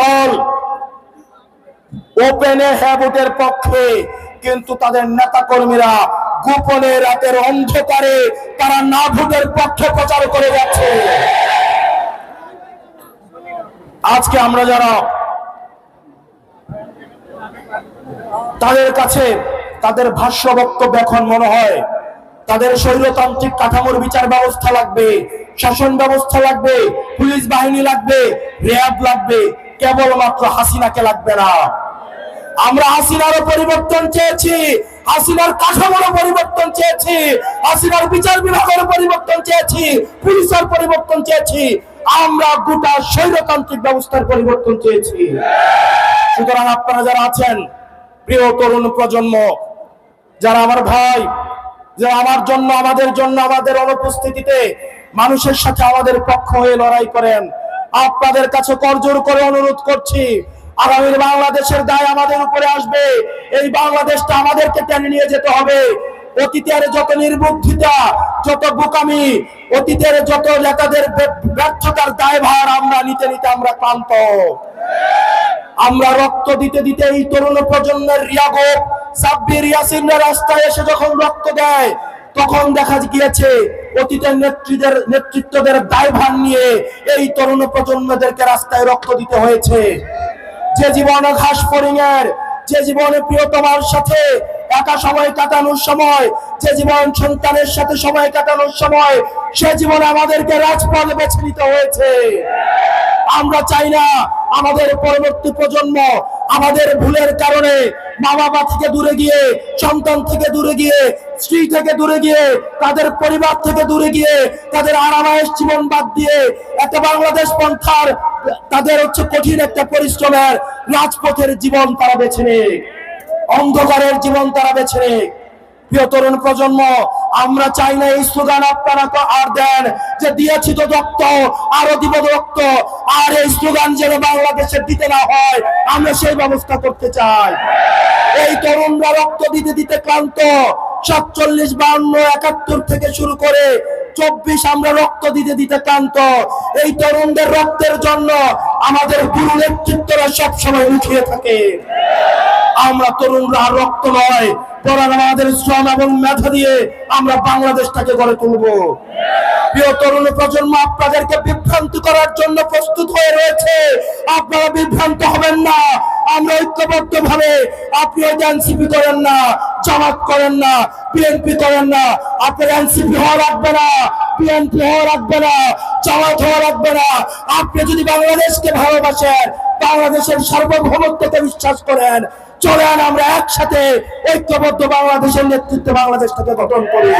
দল। ওপেনে হ্যাভোটের পক্ষে, কিন্তু তাদের নেতা কর্মীরা গোপনে রাতের অন্ধকারে তারা না ভোটের পক্ষে প্রচার করে যাচ্ছে। আজকে আমরা যারা তাদের কাছে তাদের ভাষ্য বক্তব্য এখন মনে হয়, তাদের শৈলতান্ত্রিক কাঠামোর বিচার ব্যবস্থা লাগবে, শাসন ব্যবস্থা লাগবে, পুলিশ বাহিনী লাগবে, র্যাব লাগবে কেবলমাত্র হাসিনাকে লাগবে না। আমরা হাসিনারও পরিবর্তন চেয়েছি, হাসিনার কাঠামোরও পরিবর্তন চেয়েছি, হাসিনার বিচার বিভাগের পরিবর্তন চেয়েছি, পুলিশের পরিবর্তন চেয়েছি, আমরা গোটা স্বৈরতান্ত্রিক ব্যবস্থার পরিবর্তন চেয়েছি। সুতরাং আপনারা যারা আছেন, প্রিয় তরুণ প্রজন্ম, যারা আমার ভাই, যারা আমার জন্য, আমাদের জন্য, আমাদের অনুপস্থিতিতে মানুষের সাথে আমাদের পক্ষ হয়ে লড়াই করেন আপনাদের কাছে করজোর করে অনুরোধ করছি, আগামীর বাংলাদেশের দায় আমাদের উপরে আসবে। এই বাংলাদেশটা আমাদেরকে টেনে নিয়ে যেতে হবে। অতীতের যত নির্বুদ্ধিতা, যত বোকামি, অতীতের যত নেতাদের ব্য- ব্যর্থতার দায়ভার আমরা নিতে নিতে আমরা ক্লান্ত। আমরা রক্ত দিতে দিতে এই তরুণ প্রজন্মের রিয়াগো সাব্বির ইয়াসিনরা রাস্তায় এসে যখন রক্ত দেয় তখন দেখা গিয়েছে অতীতের নেতৃত্বের নেতৃত্বদের দায়ভার নিয়ে এই তরুণ প্রজন্মদেরকে রাস্তায় রক্ত দিতে হয়েছে। যে জীবন ঘাস ফরিংয়ের যে জীবনে প্রিয়তমার সাথে একা সময় কাটানোর সময়, যে জীবন সন্তানের সাথে সময় কাটানোর সময়, সে জীবনে আমাদেরকে রাজপথ বেছে নিতে হয়েছে। আমরা চাই না আমাদের পরবর্তী প্রজন্ম আমাদের ভুলের কারণে মা বাবা থেকে দূরে গিয়ে, সন্তান থেকে দূরে গিয়ে, স্ত্রী থেকে দূরে গিয়ে, তাদের পরিবার থেকে দূরে গিয়ে, তাদের আরামায়েশ জীবন বাদ দিয়ে একটা বাংলাদেশ পন্থার তাদের হচ্ছে কঠিন একটা পরিশ্রমের রাজপথের জীবন তারা বেছে নেয়। অন্ধকারের জীবন তারা বেছে নেয়। প্রিয় প্রজন্ম, আমরা চাই না এই স্লোগান আপনারা আর দেন, যে দিয়েছি তো রক্ত, আরও দিব রক্ত, আর এই স্লোগান যেন বাংলাদেশে দিতে না হয়, আমরা সেই ব্যবস্থা করতে চাই। এই তরুণরা রক্ত দিতে দিতে ক্লান্ত, সাতচল্লিশ, বান্ন, একাত্তর থেকে শুরু করে চব্বিশ আমরা রক্ত দিতে দিতে ক্লান্ত। এই তরুণদের রক্তের জন্য আমাদের গুরু নেতৃত্বরা সবসময় লুকিয়ে থাকে। আমরা তরুণরা রক্ত নয় বরং আমাদের শ্রম এবং দিয়ে আমরা বাংলাদেশটাকে গড়ে প্রজন্ম, আপনাদেরকে বিভ্রান্ত করার জন্য প্রস্তুত হয়ে রয়েছে। আপনারা বিভ্রান্ত হবেন না। আমরা করেন না করেন না না। আপনার হওয়া লাগবে না লাগবে না লাগবে না। আপনি যদি বাংলাদেশকে ভালোবাসেন, বাংলাদেশের সার্বভৌমত্বকে বিশ্বাস করেন চলেন আমরা একসাথে ঐক্যবদ্ধ বাংলাদেশের নেতৃত্বে বাংলাদেশটাকে গঠন করি।